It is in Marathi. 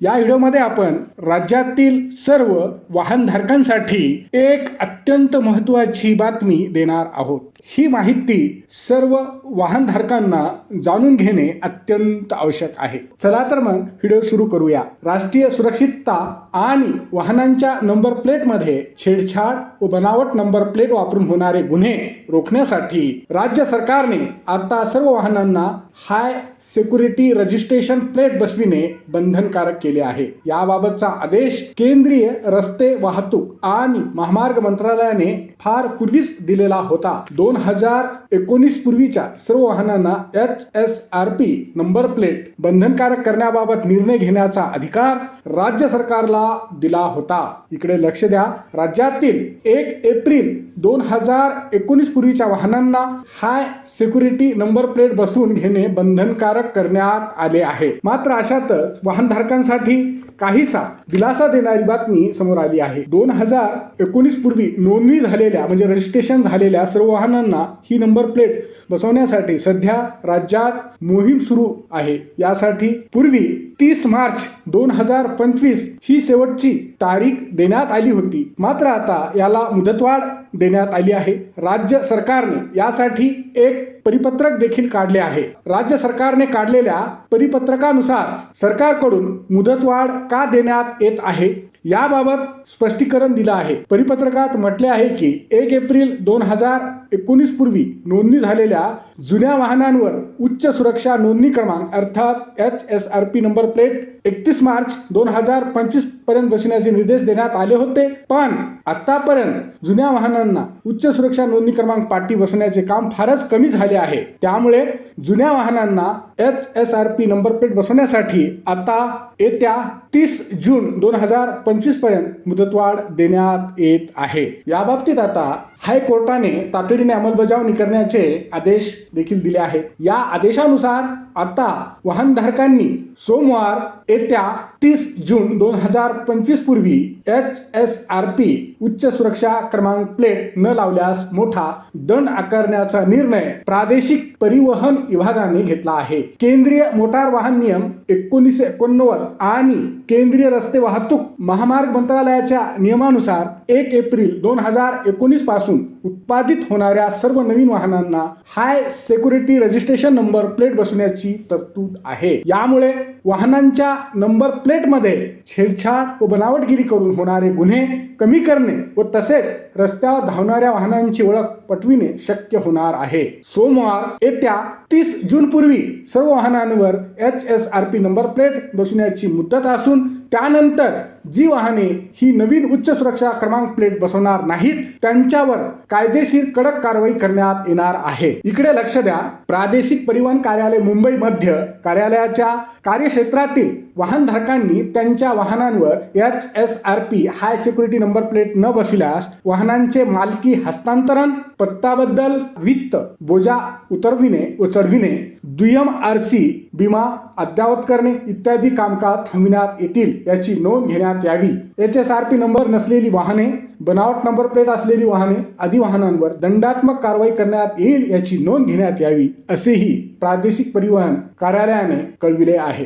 या व्हिडिओमध्ये आपण राज्यातील सर्व वाहनधारकांसाठी एक अत्यंत महत्त्वाची बातमी देणार आहोत. ही माहिती सर्व वाहनधारकांना जाणून घेणे अत्यंत आवश्यक आहे. चला तर मग व्हिडिओ सुरू करूया. राष्ट्रीय सुरक्षितता आणि वाहनांच्या नंबर प्लेटमध्ये छेडछाड व बनावट नंबर प्लेट वापरून होणारे गुन्हे रोखण्यासाठी राज्य सरकारने आता सर्व वाहनांना हाय सिक्युरिटी रजिस्ट्रेशन प्लेट बसविणे बंधनकारक केले आहे. याबाबतचा आदेश केंद्रीय रस्ते वाहतूक आणि महामार्ग मंत्रालयाने फार पूर्वीच दिलेला होता. दोन हजार एकोणीस पूर्वीच्या सर्व वाहनांना H S R P number plate बंधनकारक करण्याबाबत निर्णय घेण्याचा अधिकार राज्य सरकारला दिला होता. इकडे लक्ष द्या. राज्यातील एक एप्रिल दोन हजार एकोणीस पूर्वीच्या वाहनांना हाय सिक्युरिटी नंबर प्लेट बसवून घेणे बंधनकारक करण्यात आले आहे. मात्र अशातच वाहनधारकांसाठी काहीसा दिलासा देणारी बातमी समोर आली आहे. दोन हजार एकोणीस पूर्वी नोंदणी झालेल्या म्हणजे रजिस्ट्रेशन झालेल्या सर्व वाहनांना ही नंबर प्लेट बसवण्यासाठी सध्या राज्यात मोहीम सुरू आहे. यासाठी पूर्वी तीस मार्च दोन हजार पंचवीस ही शेवटची तारीख देण्यात आली होती. मात्र आता याला मुदतवाढ देण्यात आली आहे. राज्य सरकारने यासाठी एक परिपत्रक देखील काढले आहे. राज्य सरकारने काढलेल्या परिपत्रकानुसार सरकारकडून मुदतवाढ का देण्यात येत आहे याबाबत स्पष्टीकरण दिलं आहे. परिपत्रकात म्हटले आहे की एक एप्रिल दोन हजार एकोणीस पूर्वी नोंदणी झालेल्या जुन्या वाहनांवर उच्च सुरक्षा नोंदणी क्रमांक अर्थात H S R P number plate एकतीस मार्च दोन हजार पंचवीसपर्यंत बसण्याचे निर्देश देण्यात आले होते. पण आतापर्यंत जुन्या वाहनांना उच्च सुरक्षा नोंदणी क्रमांक पाठी बसवण्याचे काम फारच कमी झाले आहे. त्यामुळे जुन्या वाहनांना H S R P number plate बसवण्यासाठी आता येत्या तीस जून दोन हजार पंचवीसपर्यंत मुदतवाढ देण्यात येत आहे. याबाबतीत आता हायकोर्टाने तातडीने अंमलबजावणी करण्याचे आदेश देखील दिले आहेत. या आदेशानुसार आता वाहनधारकांनी सोमवार येत्या तीस जून दोन हजार पंचवीस पूर्वी एच एस आर पी उच्च सुरक्षा क्रमांक प्लेट न लावल्यास मोठा दंड आकारण्याचा निर्णय प्रादेशिक परिवहन विभागाने घेतला आहे. केंद्रीय मोटार वाहन नियम एकोणीसशे एकोणनव्वद आणि केंद्रीय रस्ते वाहतूक महामार्ग मंत्रालयाच्या नियमानुसार एक एप्रिल दोन हजार एकोणीसपासून उत्पादित होणाऱ्या सर्व नवीन वाहनांना high security registration number plate बसवण्याची तरतूद आहे. यामुळे वाहनांच्या नंबर प्लेटमध्ये छेडछाड व बनावटगिरी करून होणारे गुन्हे कमी करणे व तसेच रस्त्यावर धावणाऱ्या वाहनांची ओळख पटविणे शक्य होणार आहे. सोमवार येत्या तीस जून पूर्वी सर्व वाहनांवर H S R P number plate बसवण्याची मुदत असून त्यानंतर जी वाहने ही नवीन उच्च सुरक्षा क्रमांक प्लेट बसवणार नाहीत त्यांच्यावर कायदेशीर कडक कारवाई करण्यात येणार आहे. इकडे लक्ष द्या. प्रादेशिक परिवहन कार्यालय मुंबई मध्य कार्यालयाच्या कार्यक्षेत्रातील वाहनधारकांनी त्यांच्या वाहनांवर H S R P high security number plate न बसविल्यास वाहनांचे मालकी हस्तांतरण पत्ताबद्दल वित्त बोजा उतरविणे व चढविणे दुय्यम आर सी विमा अद्यावत करणे इत्यादी कामकाज थांबविण्यात येतील याची नोंद घेण्यात यावी. H S R P number नसलेली वाहने बनावट नंबर प्लेट असलेली वाहने आदी वाहनांवर दंडात्मक कारवाई करण्यात येईल याची नोंद घेण्यात यावी असेही प्रादेशिक परिवहन कार्यालयाने कळविले आहे.